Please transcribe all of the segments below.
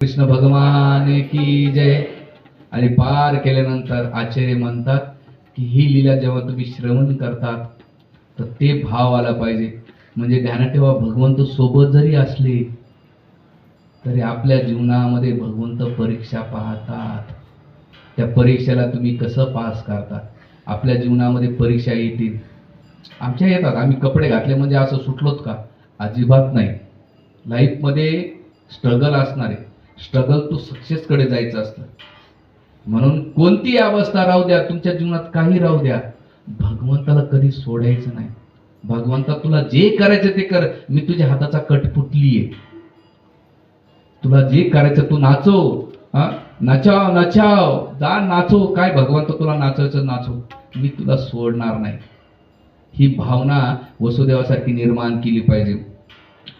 कृष्ण भगवान की जय. आणि पार केल्यानंतर आचार्य म्हणतात की ही लीला जेव्हा तुम्ही श्रवण करतात तर ते भाव आला पाहिजे. म्हणजे ध्यानात ठेवा भगवंत सोबत जरी असले तरी आपल्या जीवनामध्ये भगवंत परीक्षा पाहतात. त्या परीक्षेला तुम्ही कसं पास करता आपल्या जीवनामध्ये परीक्षा येतील. आमच्या येतात. आम्ही कपडे घातले म्हणजे असं सुटलोत का? अजिबात नाही. लाईफमध्ये स्ट्रगल असणार. आहे स्ट्रगल टू सक्सेसकडे जायचं असतं. म्हणून कोणती अवस्था राहू द्या तुमच्या जीवनात काही राहू द्या भगवंताला कधी सोडायचं नाही. भगवंता तुला जे करायचं ते कर. मी तुझ्या हाताचा कट फुटलीये. तुला जे करायचं तू नाचो हा? नाचाव नाचाव. जा नाचो काय भगवंत तुला नाचायचं नाचो मी तुला सोडणार नाही. ही भावना वसुदेवासारखी निर्माण केली पाहिजे.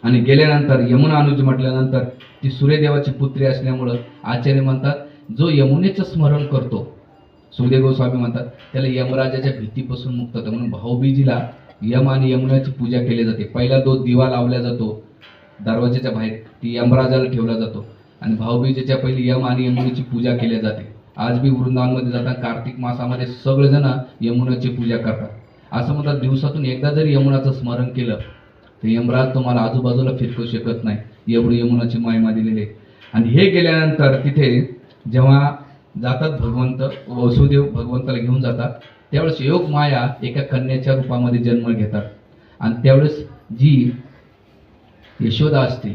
आणि गेल्यानंतर यमुना अनुज म्हटल्यानंतर ती सूर्यदेवाची पुत्री असल्यामुळं आचार्य म्हणतात जो यमुनेचं स्मरण करतो सुखदेव गोस्वामी म्हणतात त्याला यमराजाच्या भीतीपासून मुक्त होतं. म्हणून भाऊबीजीला यम आणि यमुनाची पूजा केली जाते. पहिला तो दिवा लावला जातो दरवाजाच्या बाहेर ती यमराजाला ठेवला जातो आणि भाऊबीजेच्या पहिली यम आणि यमुनेची पूजा केली जाते. आज बी वृंदावनमध्ये जातात कार्तिक मासामध्ये सगळेजण यमुनाची पूजा करतात. असं म्हणतात दिवसातून एकदा जरी यमुनाचं स्मरण केलं तर यमराज तुम्हाला आजूबाजूला फिरकू शकत नाही. एवढी यमुनाची महिमा दिलेली आहे. आणि हे गेल्यानंतर तिथे जेव्हा जातात भगवंत वसुदेव भगवंताला घेऊन जातात त्यावेळेस योग माया एका कन्याच्या रूपामध्ये जन्म घेतात. आणि त्यावेळेस जी यशोदा असते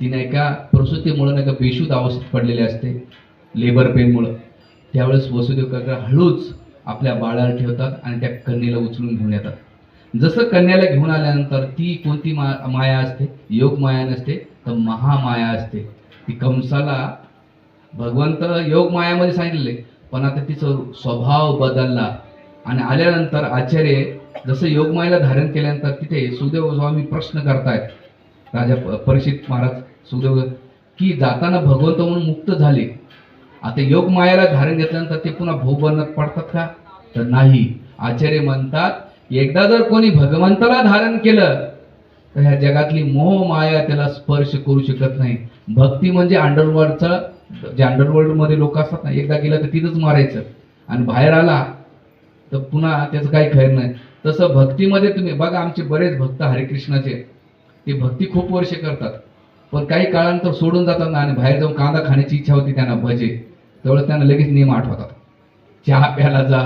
तिने एका प्रसूतीमुळं नाही का बेशुद्ध अवस्थेत पडलेली असते लेबर पेनमुळं. त्यावेळेस वसुदेव काका हळूच आपल्या बाळाला ठेवतात आणि त्या कन्येला उचलून घेऊन येतात. जसं कन्याला घेऊन आल्यानंतर ती कोणती मा माया असते? योग माया नसते तर महामाया असते. ती कंसाला भगवंत योग मायामध्ये सांगितले पण आता तिचं स्वभाव बदलला. आणि आल्यानंतर आचार्य जसं योगमायाला धारण केल्यानंतर तिथे सुदैव स्वामी प्रश्न करतायत. राजा प- परीक्षित महाराज सुदेव की जाताना भगवंत म्हणून मुक्त झाले. आता योगमायाला धारण घेतल्यानंतर ते पुन्हा भोग पडतात का? तर नाही. आचार्य म्हणतात एकदा जर कोणी भगवंताला धारण केलं तर ह्या जगातली मोह माया त्याला स्पर्श करू शकत नाही. भक्ती म्हणजे अंडरवर्ल्डचं जे अंडरवर्ल्डमध्ये लोक असतात ना एकदा गेलं तर तिथंच मारायचं. आणि बाहेर आला तर पुन्हा त्याचं काही खैर नाही. तसं भक्तीमध्ये तुम्ही बघा आमचे बरेच भक्त हरिकृष्णाचे ते भक्ती खूप वर्ष करतात. पण काही काळानंतर सोडून जातात ना आणि बाहेर जाऊन कांदा खाण्याची इच्छा होती त्यांना भजे. तेवढं त्यांना लगेच नियम आठवतात. चहा प्यायला जा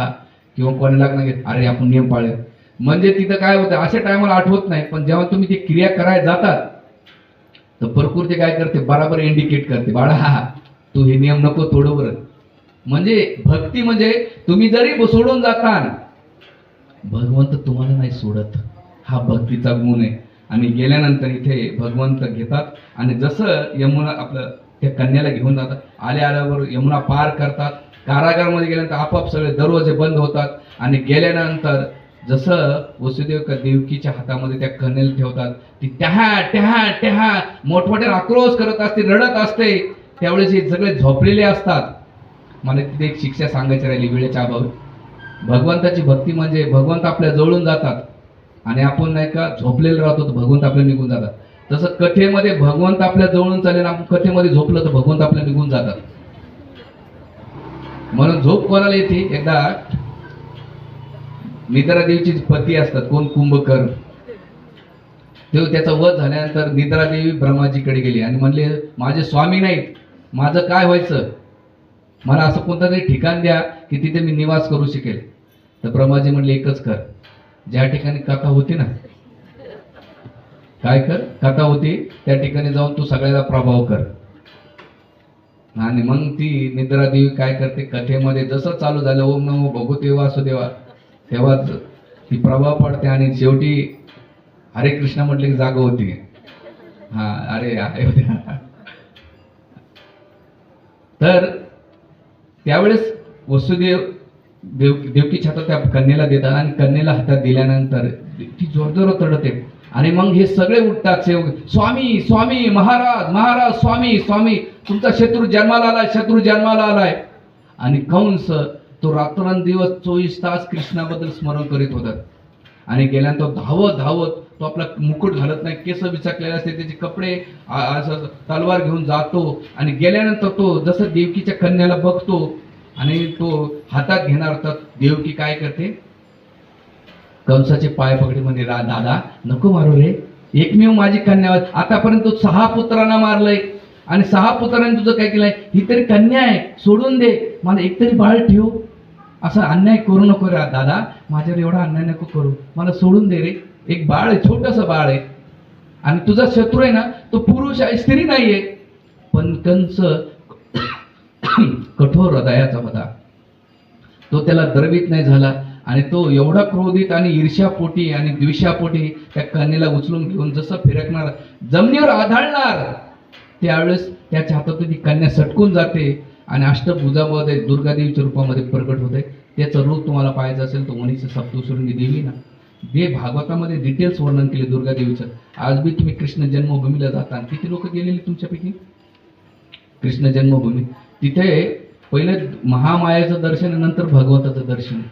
किंवा कोणी लग्न घेत अरे आपण नियम पाळले म्हणजे तिथं काय होतं अशा टायमाला आठवत नाही पण जेव्हा तुम्ही ती क्रिया करायला जातात तर प्रकृती काय करते बराबर इंडिकेट करते बाळा हा तू हे नियम नको थोडं बरं. म्हणजे भक्ती म्हणजे तुम्ही जरी सोडून जाता भगवंत तुम्हाला नाही सोडत. हा भक्तीचा गुण आहे. आणि गेल्यानंतर इथे भगवंत घेतात आणि जसं यमुना आपलं त्या कन्याला घेऊन जातात आल्या आल्यावर यमुना पार करतात. कारागारमध्ये गेल्यानंतर आपोआप सगळे दरवाजे बंद होतात. आणि गेल्यानंतर जसं वसुदेव का देवकीच्या हातामध्ये त्या कणेल ठेवतात ती टहा टहा टहा मोठमोठ्या आक्रोश करत असते रडत असते. त्यावेळेस हे सगळे झोपलेले असतात. मला तिथे एक शिक्षा सांगायची राहिली वेळेच्या अभावी. भगवंताची भक्ती म्हणजे भगवंत आपल्या जवळून जातात. आणि आपण नाही का झोपलेलं राहतो तर भगवंत आपल्या निघून जातात. तसं कथेमध्ये भगवंत आपल्या जवळून चालेल आपण कथेमध्ये झोपलं तर भगवंत आपल्या निघून जातात. म्हणून झोप कोणाला येते? एकदा निद्रा देवीची पती असतात कोण कुंभकर्ण तेव्हा त्याचा वध झाल्यानंतर निद्रा देवी ब्रह्माजीकडे गेली आणि म्हणले माझे स्वामी नाहीत माझं काय व्हायचं? मला असं कोणतं तरी ठिकाण द्या की तिथे मी निवास करू शकेल. तर ब्रह्माजी म्हणले एकच कर. ज्या ठिकाणी कथा होती ना काय कर? कथा होती त्या ठिकाणी जाऊन तू सगळ्याला प्रभाव कर. आणि मग ती निद्रा देवी काय करते? कथेमध्ये जसं चालू झालं ओम नमो भगवते वासुदेवा. तेव्हाच ती प्रभाव पडते आणि शेवटी हरे कृष्ण म्हटले की जागा होती. हा अरे तर त्यावेळेस वसुदेव देव देवकीच्या हातात त्या कन्येला देतात आणि कन्येला हातात दिल्यानंतर ती जोरजोरात रडते. आणि मग हे सगळे उठतात सेवक स्वामी स्वामी महाराज महाराज स्वामी स्वामी तुमचा शत्रू जन्माला आलाय शत्रू जन्माला आलाय. आणि कंस तो रात्रंदिवस चोवीस तास कृष्णाबद्दल स्मरण करीत होतात आणि गेल्यानंतर धावत धावत तो आपला मुकुट घालत नाही केस विचारलेले असते त्याचे कपडे असं तलवार घेऊन जातो. आणि गेल्यानंतर तो जसं देवकीच्या कन्याला बघतो आणि तो हातात घेणार तर देवकी काय करते? कंसाचे पाय पकडी म्हणजे रा दादा नको मारू रे. एकमेव माझी कन्या आतापर्यंत तू सहा पुत्रांना मारलंय. आणि सहा पुत्रांनी तुझं काय केलंय? ही तरी कन्या आहे. सोडून दे. मला एक तरी बाळ ठेव. असं अन्याय करू नको रे दादा. माझ्यावर एवढा अन्याय नको करू. मला सोडून दे रे. एक बाळ आहे छोटस बाळ आहे. आणि तुझा शत्रू आहे ना तो पुरुष आहे स्त्री नाहीये. पण कंस कठोर हृदयाचा होता. तो त्याला द्रवित नाही झाला. आणि तो एवढा क्रोधित आणि ईर्ष्यापोटी आणि द्विषापोटी त्या कन्येला उचलून घेऊन जसं फिरकणार जमिनीवर आधाळणार त्यावेळेस त्याच्या हातातून ती कन्या सटकून जाते. आणि अष्टभुजामध्ये दुर्गादेवीच्या रूपामध्ये प्रकट होते. त्याचं रूप तुम्हाला पाहायचं असेल तो मनीष सप्तशृंगी देवी ना. जे भागवतामध्ये डिटेल्स वर्णन केले दुर्गादेवीचं. आज बी तुम्ही कृष्ण जन्मभूमीला जाता किती लोक गेलेले तुमच्यापैकी? कृष्ण जन्मभूमी. तिथे पहिले महामायाचं दर्शन नंतर भगवंताचं दर्शन.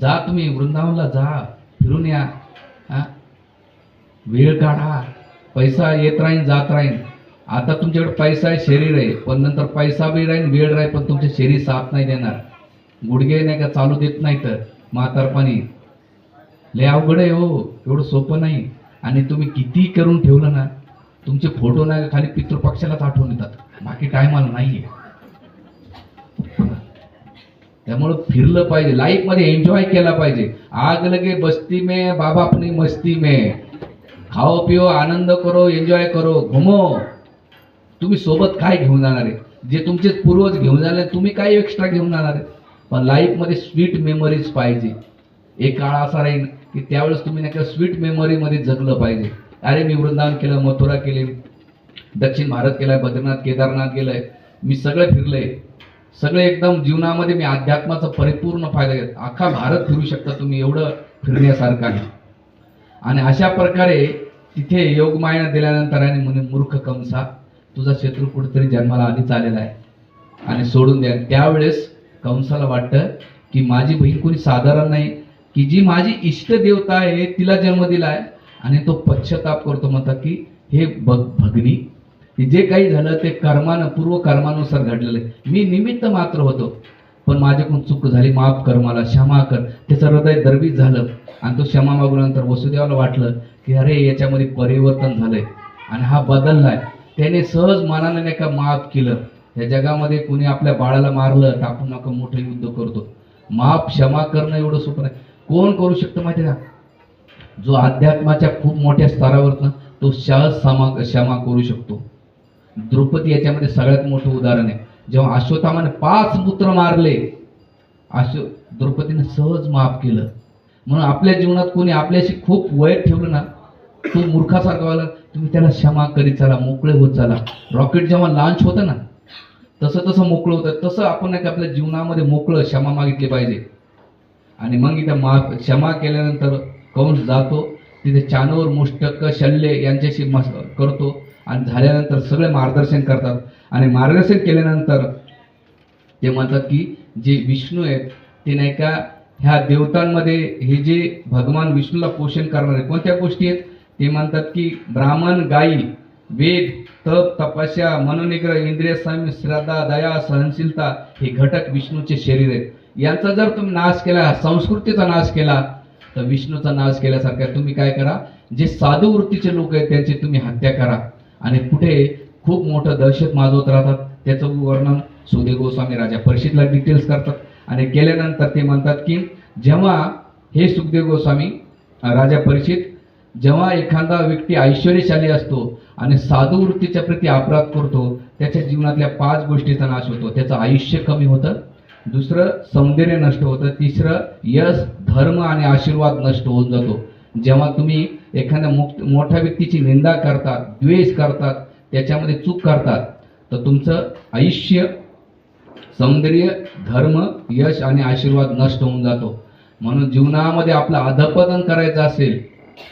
जा तुम्ही वृंदावनला जा फिरून या. हा? वेळ काढा. पैसा येत राहीन जात राहीन. आता तुमच्याकडे पैसा आहे शरीर आहे. पण नंतर पैसा बी राहीन वेळ राहील पण तुमचे शरीर साथ नाही देणार. गुडघे नाही का चालू देत नाही तर? म्हातारपणी. लय अवघड आहे हो एवढं सोपं नाही. आणि तुम्ही किती करून ठेवलं ना तुमचे फोटो नाही खाली पितृपक्षालाच आठवून येतात. बाकी टायमाला नाहीये. त्यामुळं फिरलं पाहिजे. लाईफमध्ये एन्जॉय केला पाहिजे. आग लगे बस्ती मे बाबा अपनी मस्ती मे. खाओ पिओ आनंद करो एन्जॉय करो घुमो. तुम्ही सोबत काय घेऊन जाणार आहे? जे तुमचे पूर्वज घेऊन जाणार तुम्ही काय एक्स्ट्रा घेऊन जाणार आहे पण लाईफमध्ये स्वीट मेमरीज पाहिजे. एक काळ असा राहील की त्यावेळेस तुम्ही नाही का स्वीट मेमरीमध्ये जगलं पाहिजे. अरे मी वृंदावन केलं मथुरा केले दक्षिण भारत केलाय बद्रीनाथ केदारनाथ गेलंय मी सगळं फिरलंय. सगळे एकदम जीवनामध्ये मी अध्यात्माचा परिपूर्ण फायदा घेत. अख्खा भारत फिरू शकता तुम्ही एवढं फिरण्यासारखं आहे. आणि अशा प्रकारे तिथे योगमाया दिल्यानंतर आणि म्हणे मूर्ख कंसा तुझा शत्रू कुठेतरी जन्माला आधीच आलेला आहे. आणि सोडून द्या. त्यावेळेस कंसाला वाटतं की माझी बहीण कोणी साधारण नाही की जी माझी इष्ट देवता आहे तिला जन्म दिलाय आणि तो पश्चाताप करतो म्हणतात की हे बघ भगनी की जे काही झालं ते कर्मानं पूर्व कर्मानुसार घडलेलं आहे. मी निमित्त मात्र होतो पण माझ्याकडून चूक झाली माफ कर मला क्षमा कर. त्याचं हृदय दरबीत झालं आणि तो क्षमा मागल्यानंतर वसुदेवाला वाटलं की अरे याच्यामध्ये परिवर्तन झालंय आणि हा बदललाय. त्याने सहज मनाने नाही का माफ केलं. या जगामध्ये कोणी आपल्या बाळाला मारलं तर आपण नका मोठं युद्ध करतो. माफ क्षमा करणं एवढं सोपं नाही. कोण करू शकतं माहिती आहे का? जो अध्यात्माच्या खूप मोठ्या स्तरावर तो सहज क्षमा क्षमा करू शकतो. द्रौपदी याच्यामध्ये सगळ्यात मोठं उदाहरण आहे. जेव्हा अश्वत्थामाने पाच पुत्र मारले अश्व द्रौपदीने सहज माफ केलं. म्हणून आपल्या जीवनात कोणी आपल्याशी खूप वयत ठेवलं ना तो मूर्खासारखा व्हायला तुम्ही त्याला क्षमा करीत चला मोकळे होत चला. रॉकेट जेव्हा लाँच होतं ना तसं तसं मोकळं होतं तसं आपण नाही का आपल्या जीवनामध्ये मोकळं क्षमा मागितली पाहिजे. आणि मग इथं मा क्षमा केल्यानंतर कंस जातो तिथे चानोर मुष्टक शल्य यांच्याशी मस करतो आणि झाल्यानंतर सगळे मार्गदर्शन करतात. आणि मार्गदर्शन केल्यानंतर ते म्हणतात की जे विष्णू आहेत ते नाही का ह्या देवतांमध्ये हे जे भगवान विष्णूला पोषण करणारे कोणत्या गोष्टी आहेत? ते म्हणतात की ब्राह्मण गायी वेद तप तपस्या मनोनिग्रह इंद्रिय संयम श्रद्धा दया सहनशीलता हे घटक विष्णूचे शरीर आहेत. यांचा जर तुम्ही नाश केला संस्कृतीचा नाश केला तर विष्णूचा नाश केल्यासारखा तुम्ही काय करा? जे साधू वृत्तीचे लोक आहेत त्यांची तुम्ही हत्या करा. आणि कुठे खूप मोठं दहशत माजवत राहतात त्याचं वर्णन सुदेव गोस्वामी राजा परिषदला डिटेल्स करतात. आणि केल्यानंतर ते म्हणतात की जेव्हा हे सुखदेव गोस्वामी राजा परिषद जेव्हा एखादा व्यक्ती ऐश्वर्यशाली असतो आणि साधू वृत्तीच्या प्रती अपराध करतो त्याच्या जीवनातल्या पाच गोष्टीचा नाश होतो. त्याचं आयुष्य कमी होतं दुसरं सौंदर्य नष्ट होतं तिसरं यश धर्म आणि आशीर्वाद नष्ट होऊन जातो. जेव्हा तुम्ही एखाद्या मुक्त मोठ्या व्यक्तीची निंदा करतात द्वेष करतात त्याच्यामध्ये चूक करतात तर तुमचं आयुष्य सौंदर्य धर्म यश आणि आशीर्वाद नष्ट होऊन जातो. म्हणून जीवनामध्ये आपलं अधपतन करायचं असेल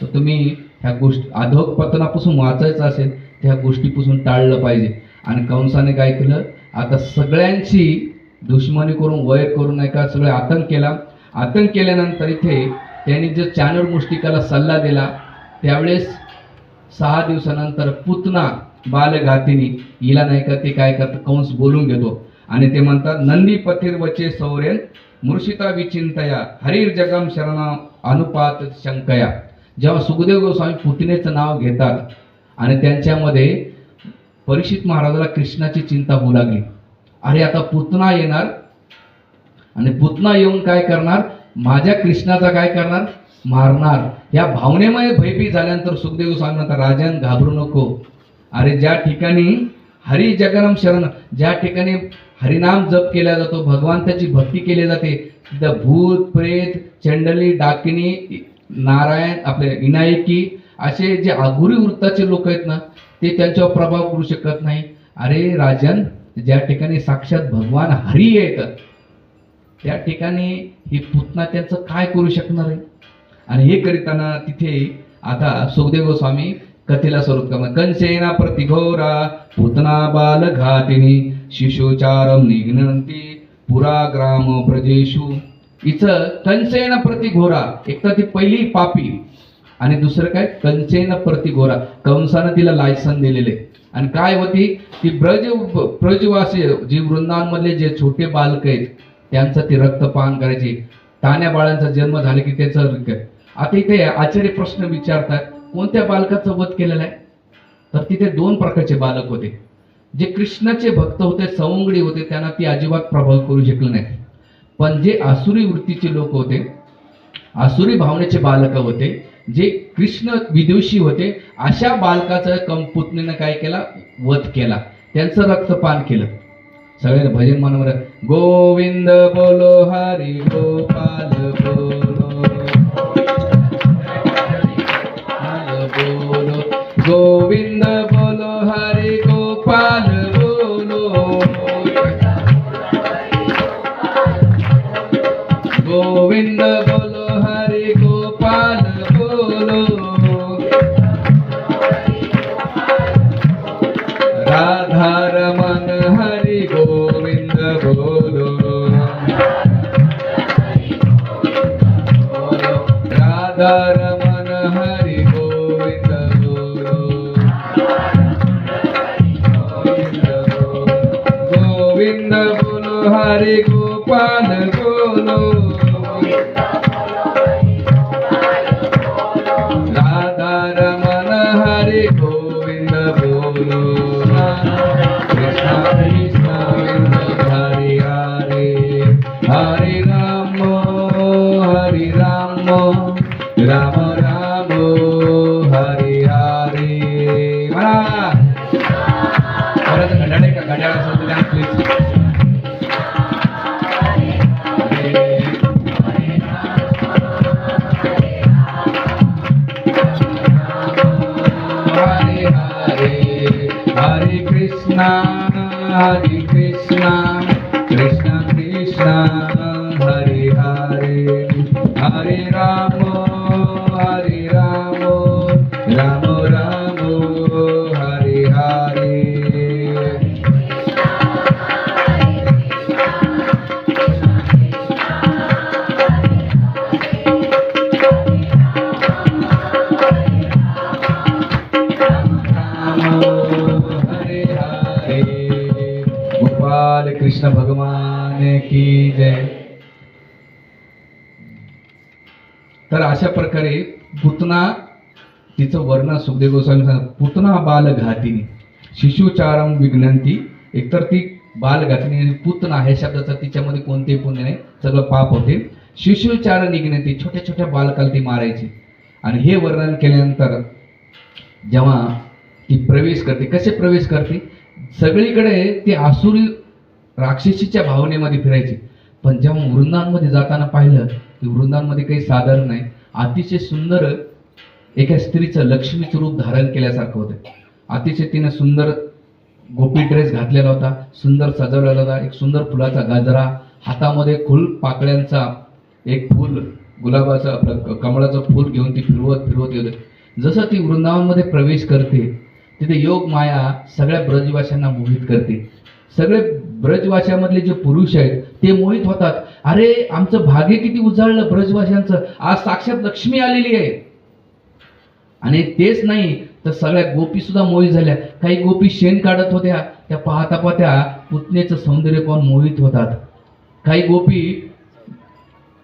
तर तुम्ही ह्या गोष्टी अधोपतनापासून वाचायचं असेल तर ह्या गोष्टीपासून टाळलं पाहिजे. आणि कंसाने काय केलं? आता सगळ्यांची दुश्मनी करून वैर करून नाही का सगळे आतंक केला. आतंक केल्यानंतर इथे त्यांनी जो चानूर मुष्टिकाला सल्ला दिला त्यावेळेस सहा दिवसानंतर पुतना बालघातीने हिला नाही का ते काय करतं कंस बोलून घेतो. आणि ते म्हणतात नंदी पथिर वचे सौरेन मूर्षिता विचिंतया हरिर जगम शरण अनुपात शंकया. जेव्हा सुखदेव गोस्वामी पुतनेचं नाव घेतात आणि त्यांच्यामध्ये परीक्षित महाराजाला कृष्णाची चिंता होऊ लागली. अरे आता पुतना येणार? आणि पुतना येऊन काय करणार? माझ्या कृष्णाचा काय करणार? मारणार. या भावनेमुळे भयभीत झाल्यानंतर सुखदेव गोस्वामी म्हणतात राजन घाबरू नको. अरे ज्या ठिकाणी हरी जगनम शरण ज्या ठिकाणी हरिनाम जप केला जातो भगवंताची भक्ती केली जाते तिथं भूत प्रेत चंडली डाकिनी नारायण आपले विनायकी असे जे आघुरी वृत्ताचे लोक आहेत ना ते त्यांच्यावर प्रभाव करू शकत नाही. अरे राजन ज्या ठिकाणी साक्षात भगवान हरी येतात त्या ठिकाणी हे पुतना त्यांचं काय करू शकणार आहे? आणि हे करीताना तिथे आता सुखदेव गोस्वामी कथेला स्वरूप करणार कंसेना प्रतिघोरा पुतना बाल घातिनी शिशुचारम निघनंती पुरा ग्राम प्रजेशू इथं कंसेन प्रतिघोरा एक तर ती पहिली पापी. आणि दुसरं काय? कंचेन प्रतिघोरा कंसानं तिला लायसन दिलेले आणि काय होती? ती ब्रज ब्रजवासी जी वृंदावनमधले जे छोटे बालक आहेत त्यांचं ती रक्तपान करायची. तान्या बाळांचा जन्म झाला की त्याचं आता इथे आचार्य प्रश्न विचारतात कोणत्या बालकाचा वध केलेला आहे? तर तिथे दोन प्रकारचे बालक होते. जे कृष्णाचे भक्त होते सवंगडी होते त्यांना ती अजिबात प्रभाव करू शकले नाही पण जे आसुरी वृत्तीचे लोक होते आसुरी भावनेचे बालक होते जे कृष्ण विदुषी होते अशा बालकाचा कंपुतनीनं काय केला? वध केला. त्यांचं रक्तपान केलं. सगळ्यांना भजन म्हणून गोविंद बोलो हरी गोपाल बोलो. गोपाल बोलो. गोविंद गोविंद कृष्ण कृष्ण भगवान की जय। तर अशा प्रकारे पुतना तिचं वर्णन सुखदेव गोस्वामी सांगतात पुतना बाल शिशुचारम विघ्नंती. एकतर ती बालघातीने आणि पुतना ह्या शब्दाचा तिच्यामध्ये कोणतेही पुण्य नाही सगळं पाप होते. शिशुचार निघणती छोट्या छोट्या बालकाला ती मारायची. आणि हे वर्णन केल्यानंतर जेव्हा ती प्रवेश करते कसे प्रवेश करते? सगळीकडे ती आसुरी राक्षसीच्या भावनेमध्ये फिरायची. पण जेव्हा वृंदांमध्ये जाताना पाहिलं की वृंदांमध्ये काही साधारण नाही अतिशय सुंदर एका स्त्रीचं लक्ष्मीचं रूप धारण केल्यासारखं होतं. अतिशय तिने सुंदर गोपी ड्रेस घातलेला होता सुंदर सजवलेला होता एक सुंदर फुलाचा गाजरा हातामध्ये फुल पाकळ्यांचा एक फुल गुलाबाचं आपलं कमळाचं फुल घेऊन ती फिरवत फिरवत येते. जसं ती वृंदावनमध्ये प्रवेश करते तिथे योग माया सगळ्या ब्रजवाशांना मोहित करते. सगळे ब्रजवाशामधले जे पुरुष आहेत ते मोहित होतात. अरे आमचं भाग्य किती उजाळलं ब्रजवाशांचं. आज साक्षात लक्ष्मी आलेली आहे. आणि तेच नाही तर सगळ्या गोपी सुद्धा मोहित झाल्या. काही गोपी शेण काढत होत्या. त्या पाहता पाहत्या पुतण्याचं सौंदर्य पाहून मोहित होतात. काही गोपी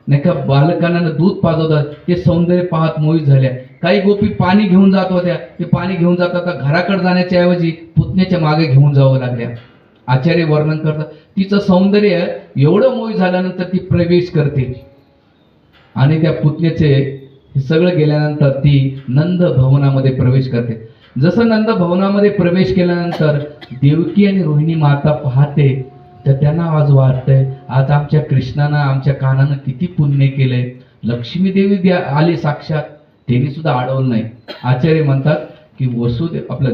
नाही का बालकांना दूध पाजवतात. ते सौंदर्य पाहत मोहित झाल्या. काही गोपी पाणी घेऊन जात होत्या. ते पाणी घेऊन जातात. घराकडे जाण्याच्या ऐवजी पुतण्याच्या मागे घेऊन जावं लागल्या. आचार्य वर्णन करतात. तिचं सौंदर्य एवढं मोहित झाल्यानंतर ती प्रवेश करते. आणि त्या पुतण्याचे हे सगळं गेल्यानंतर ती नंद भवनामध्ये प्रवेश करते. जसं नंद भवनामध्ये प्रवेश केल्यानंतर देवकी आणि रोहिणी माता पाहते तर त्यांना आज वाटतंय आज आमच्या कृष्णानं आमच्या कानानं किती पुण्य केलंय. लक्ष्मी देवी द्या आली साक्षात. त्यांनी सुद्धा अडवलं नाही. आचार्य म्हणतात की वसुदेव आपलं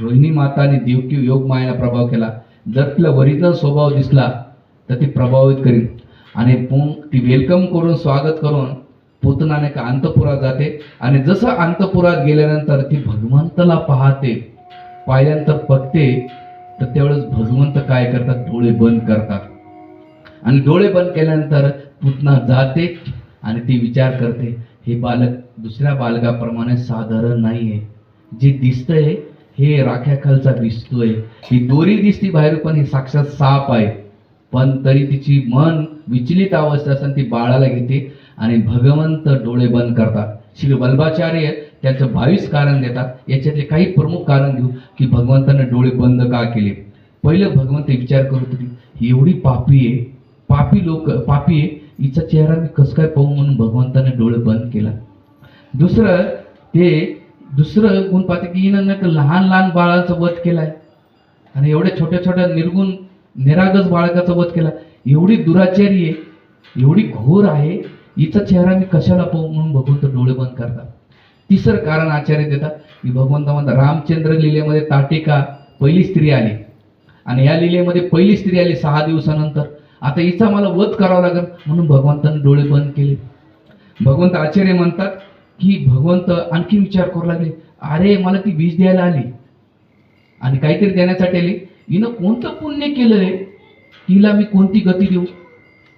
रोहिणी माता आणि देवकी योग मायाला प्रभाव केला. जर तिला ओरिजिनल स्वभाव दिसला तर ती प्रभावित करीन. आणि मग ती वेलकम करून स्वागत करून पुतनाने का अंतपुरात जाते. आणि जसं अंतपुरात गेल्यानंतर ती भगवंताला पाहते पाहिल्यानंतर बघते तर त्यावेळेस भगवंत काय करतात? डोळे बंद करतात. आणि डोळे बंद केल्यानंतर पुतना जाते आणि ती विचार करते हे बालक दुसऱ्या बालकाप्रमाणे साधारण नाही आहे जे दिसतंय हे राख्याखालचा दिसतोय. ही दोरी दिसती बाहेर पण ही साक्षात साप आहे. पण तरी तिची मन विचलित अवस्था असताना ती बाळाला घेते आणि भगवंत डोळे बंद करतात. श्री वल्भाचार्य त्याचं बावीस कारण देतात. याच्यातले काही प्रमुख कारण घेऊ की भगवंताने डोळे बंद का केले? पहिलं भगवंत विचार करत होते ही एवढी पापी आहे. पापी लोक पापी आहे. हिचा चेहरा मी कसं काय पाहू म्हणून भगवंताने डोळे बंद केला? दुसरं ते दुसरं गुण पाहते की हिनं नाही तर लहान लहान बाळाचा वध केलाय. आणि एवढ्या छोट्या छोट्या निर्गुण निरागस बाळकाचा वध केला. एवढी दुराचारी आहे. एवढी घोर आहे. हिचा चेहरा मी कशाला पाहू म्हणून भगवंत डोळे बंद करतात? तिसरं कारण आचार्य देतात की भगवंत म्हणतात रामचंद्र लिलेमध्ये ताटिका पहिली स्त्री आली. आणि या लिलेमध्ये पहिली स्त्री आली सहा दिवसानंतर. आता हिचा मला वध करावा लागेल म्हणून भगवंतानं डोळे बंद केले. भगवंत आचार्य म्हणतात की भगवंत आणखी विचार करू लागले. अरे मला ती वीज द्यायला आली. आणि काहीतरी देण्यासाठी आली. हिनं कोणतं पुण्य केलं रे हिला मी कोणती गती देऊ?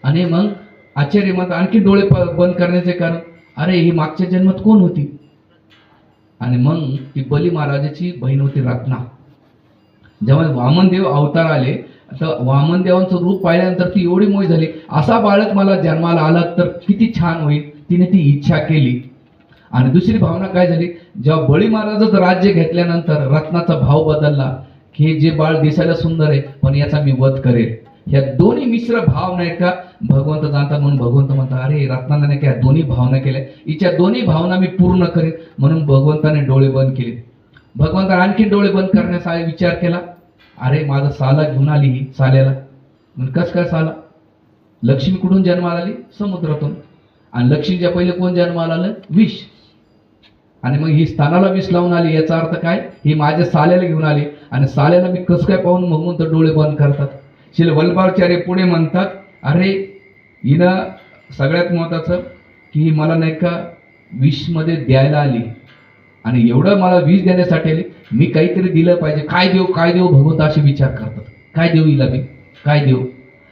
आणि मग आश्चर्य मत आणखी डोळे प- बंद करण्याचे कारण अरे ही मागच्या जन्मात कोण होती? आणि मग ती बली महाराजाची बहीण होती रत्ना. जेव्हा वामनदेव अवतार आले तर वामनदेवांचं रूप पाहिल्यानंतर ती एवढी मोही झाली असा बाळक मला जन्माला आला तर किती छान होईल तिने ती इच्छा केली. आणि दुसरी भावना काय झाली जेव्हा बळी महाराजाचं राज्य घेतल्यानंतर रत्नाचा भाव बदलला की हे जे बाळ दिसायला सुंदर आहे पण याचा मी वध करेल. या दोन्ही मिश्र भाव नाही का? भगवंत जाणतात म्हणून भगवंत म्हणतात अरे रत्नाने नाही दोन्ही भावना केल्या. हिच्या दोन्ही भावना मी पूर्ण करेन म्हणून भगवंताने डोळे बंद केले. भगवंताने आणखी डोळे बंद करण्याचा विचार केला. अरे माझा साला घेऊन आली ही साल्याला. म्हणून कस काय साला? लक्ष्मी कुठून जन्माला आली? समुद्रातून. आणि लक्ष्मीच्या पहिले कोण जन्माला आलं? विष. आणि मग ही स्थानाला विष लावून आली याचा अर्थ काय? ही माझ्या साल्याला घेऊन आली. आणि साल्याला मी कसं काय पाहून म्हणून तर डोळे बंद करतात? शिल वल्पाचार्य पुढे म्हणतात अरे हिला सगळ्यात महत्त्वाचं की मला नाही का विषमध्ये द्यायला आली. आणि एवढं मला विष देण्यासाठी आली. मी काहीतरी दिलं पाहिजे. काय देऊ काय देऊ भगवंत असे विचार करतात. काय देऊ हिला मी? काय देऊ?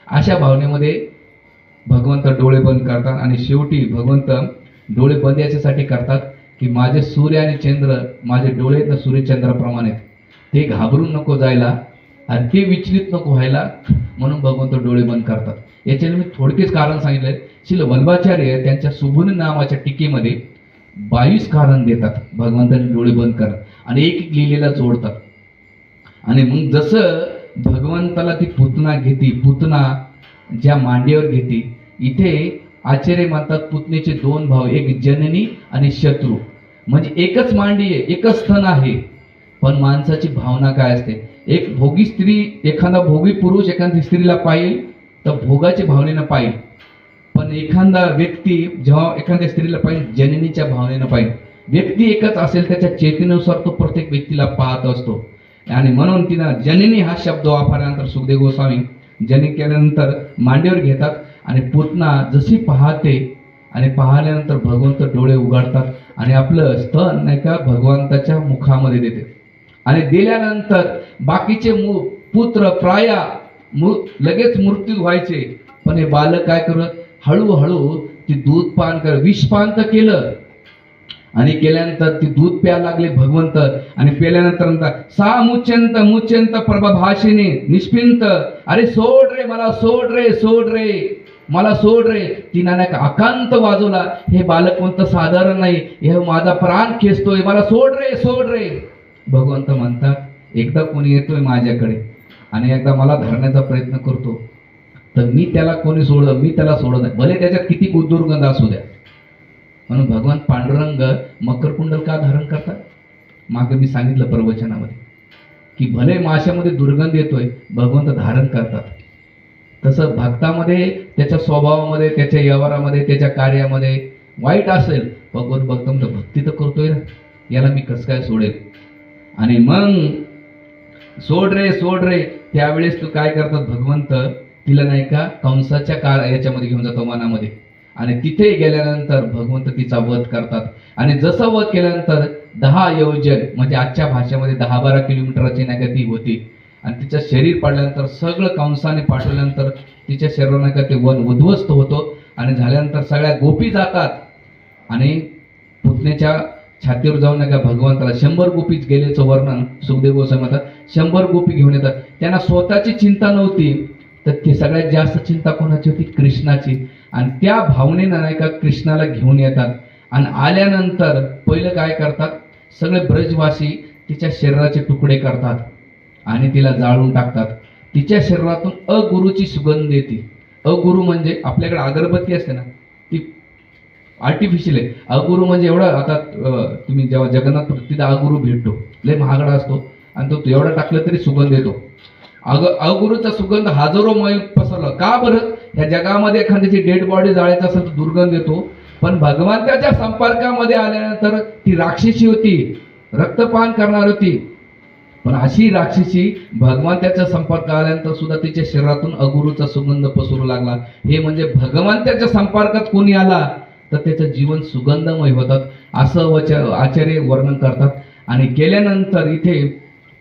अशा भावनेमध्ये भगवंत डोळे बंद करतात आणि शेवटी भगवंत डोळे बंद याच्यासाठी करतात की माझे सूर्य आणि चंद्र माझे डोळे तर सूर्यचंद्राप्रमाणे आहेत. ते घाबरून नको जायला आणि ते विचलित नको व्हायला म्हणून भगवंत डोळे बंद करतात. याच्याने मी थोडकेच कारण सांगितलंय. शिल वल्भाचार्य त्यांच्या सुभुन नावाच्या टीकेमध्ये बावीस कारण देतात. भगवंताने डोळे बंद कर. आणि एक एक लिहिलेला जोडतात. आणि मग जसं भगवंताला ती पुतना घेते पुतना ज्या मांडीवर घेते इथे आचार्य म्हणतात पुतनेचे दोन भाव एक जननी आणि शत्रू. म्हणजे एकच मांडी आहे एकच स्थन आहे. पण माणसाची भावना काय असते? एक भोगी स्त्री एखादा भोगी पुरुष एखाद्या स्त्रीला पाहिजे तर भोगाच्या भावनेनं पाहिल. पण एखादा व्यक्ती जेव्हा एखाद्या स्त्रीला पाहिजे जननीच्या भावनेनं पाहिजे व्यक्ती एकच असेल त्याच्या चेतनेनुसार तो प्रत्येक व्यक्तीला पाहत असतो. आणि म्हणून तिनं जननी हा शब्द वापरल्यानंतर सुखदेव गोस्वामी जनी केल्यानंतर मांडीवर घेतात आणि पुतना जशी पाहते आणि पाहिल्यानंतर भगवंत डोळे उघडतात आणि आपलं स्तन नाही का भगवंताच्या मुखामध्ये देते. आणि दिल्यानंतर बाकीचे मु पुत्र प्राया लगेच मृत्यू व्हायचे. पण हे बालक काय करत हळूहळू ते दूध पान कर विष पान तर केलं. आणि केल्यानंतर ती दूध प्यायला लागले भगवंत. आणि प्यायल्यानंतर म्हणतात सा मुच्यंत मुच्यंत प्रभभाषिनी निष्पिंत. अरे सोड रे मला सोड रे सोड रे. मला सोड रे. तिनं नाही का अकांत वाजवला. हे बालक कोणतं साधारण नाही. हे माझा प्राण खेचतोय. मला सोड रे सोड रे. भगवंत म्हणतात एकदा कोणी येतोय माझ्याकडे. आणि एकदा मला धरण्याचा प्रयत्न करतो तर मी त्याला कोणी सोडलं मी त्याला सोडत नाही. भले त्याच्यात किती दुर्गंध असू द्या. म्हणून भगवान पांडुरंग मकरकुंडल का धारण करतात? मागे मी सांगितलं प्रवचनामध्ये की भले माशामध्ये दुर्गंध येतोय भगवंत धारण करतात. तसं भक्तामध्ये त्याच्या स्वभावामध्ये त्याच्या व्यवहारामध्ये त्याच्या कार्यामध्ये वाईट असेल भगवत भक्त म्हणतो भक्ती तर करतोय ना. याला मी कसं काय सोडेल? आणि मग सोड रे सोड रे. त्यावेळेस तू काय करतात भगवंत? तिला नाही का कंसाच्या कार याच्यामध्ये घेऊन जातो मनामध्ये आणि तिथे गेल्यानंतर भगवंत तिचा वध करतात. आणि जसं वध केल्यानंतर दहा योजन म्हणजे आजच्या भाषेमध्ये दहा बारा किलोमीटरची नाही का ती होती. आणि तिचं शरीर पाडल्यानंतर सगळं कंसाने पाठवल्यानंतर तिच्या शरीरावर नाही का ते वन उद्ध्वस्त होतो. आणि झाल्यानंतर सगळ्या गोपी जातात. आणि पुतण्याच्या छातीवर जाऊन नका भगवंताला शंभर गोपीच गेल्याचं वर्णन सुखदेव गोसाई म्हणतात. शंभर गोपी घेऊन येतात. त्यांना स्वतःची चिंता नव्हती तर ती सगळ्यात जास्त चिंता कोणाची होती? कृष्णाची. आणि त्या भावनेनं नाही का कृष्णाला घेऊन येतात. आणि आल्यानंतर पहिलं काय करतात? सगळे ब्रजवासी तिच्या शरीराचे तुकडे करतात आणि तिला जाळून टाकतात. तिच्या शरीरातून अगुरूची सुगंध येते. अगुरू म्हणजे आपल्याकडे अगरबत्ती असते ना आर्टिफिशियल आहे. अगुरू म्हणजे एवढा आता तुम्ही जेव्हा जगन्नाथ तिथं अगुरू भेटतो. लय महागडा असतो. आणि तो एवढा टाकला तरी सुगंध येतो. अग अगुरूचा सुगंध हजारो मैल पसरला. का बरं? या जगामध्ये एखाद्याची डेड बॉडी जाळायचा असेल तर दुर्गंध येतो. पण भगवंताच्या संपर्कामध्ये आल्यानंतर ती राक्षसी होती. रक्तपान करणार होती. पण अशी राक्षसी भगवंताच्या संपर्क आल्यानंतर सुद्धा तिच्या शरीरातून अगुरूचा सुगंध पसरू लागला. हे म्हणजे भगवंताच्या संपर्कात कोणी आला? तर त्याचं जीवन सुगंधमय होतात असं वच आचार्य वर्णन करतात. आणि गेल्यानंतर इथे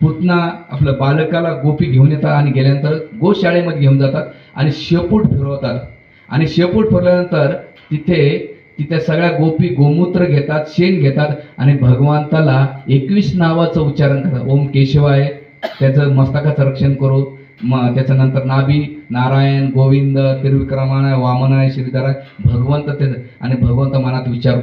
पुतना आपलं बालकाला गोपी घेऊन येतात आणि गेल्यानंतर गोशाळेमध्ये घेऊन जातात आणि शेपूट फिरवतात. आणि शेपूट फिरल्यानंतर तिथे तिथे सगळ्या गोपी गोमूत्र घेतात शेण घेतात आणि भगवंताला एकवीस नावाचं उच्चारण करतात. ओम केशवाय त्याचं मस्तकाचं रक्षण करू मग त्याच्यानंतर नाभी नारायण गोविंद त्रिविक्रमानाय वामनाय श्रीधराय भगवंत त्याचं आणि भगवंत मनात विचार